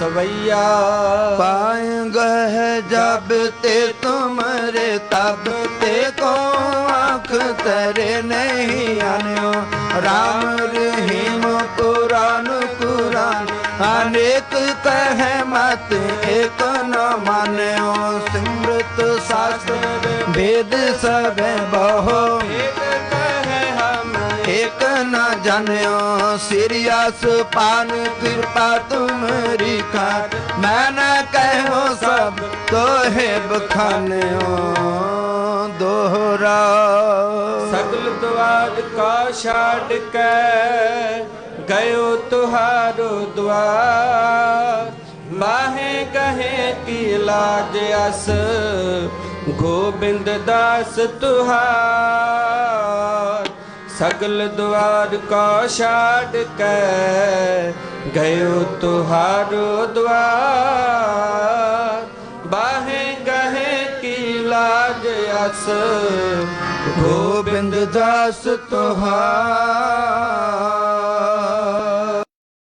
ਸਵਈਆ। ਪਾਇ ਗਹਿ ਜਬ ਤੇ ਤੁਮਰੇ, ਤਬ ਤੇ ਕੋ ਅੱਖ ਤਰੇ ਨਹੀਂ ਆਨਿਓ। ਰਾਮ ਰਹੀਮ ਕੁਰਾਨ ਕੁਰਾਨ ਅਨੇਕ ਕਹਿ ਮਤ ਏਕ ਨ ਮਾਨਿਓ। ਸਿਮਰਤ ਸਾਸਤ ਵੇਦ ਸਭੇ ਬਹੁ, ਏਕ ਨ ਜਾਣਿਓ ਸਿਰਿਆਸ ਪਾਨ ਕਿਰਪਾ ਤੁਮਰੀ ਮਾਰ ਮੈਂ ਨਾ ਕਹਿਓ ਸਭ ਤੋਹੇ ਬਖਾਨਿਓ, ਦੋਹਰਾ। ਸਗਲ ਦਵਾਰ ਕਾ ਛਾੜ ਕੇ ਗਇਓ ਤੁਹਾਰੋ ਦਵਾਰ ਮਾਹੇ ਕਹੇ ਕੀ ਲਾਜ ਅਸ, ਗੋਬਿੰਦ ਦਾਸ ਤੁਹਾਰ। ਸਗਲ ਦਵਾਰ ਕਾ ਛਾੜ ਕੇ गयो तुहारो द्वार बाहे गहे की लाज अस गोबिंद दास तुहार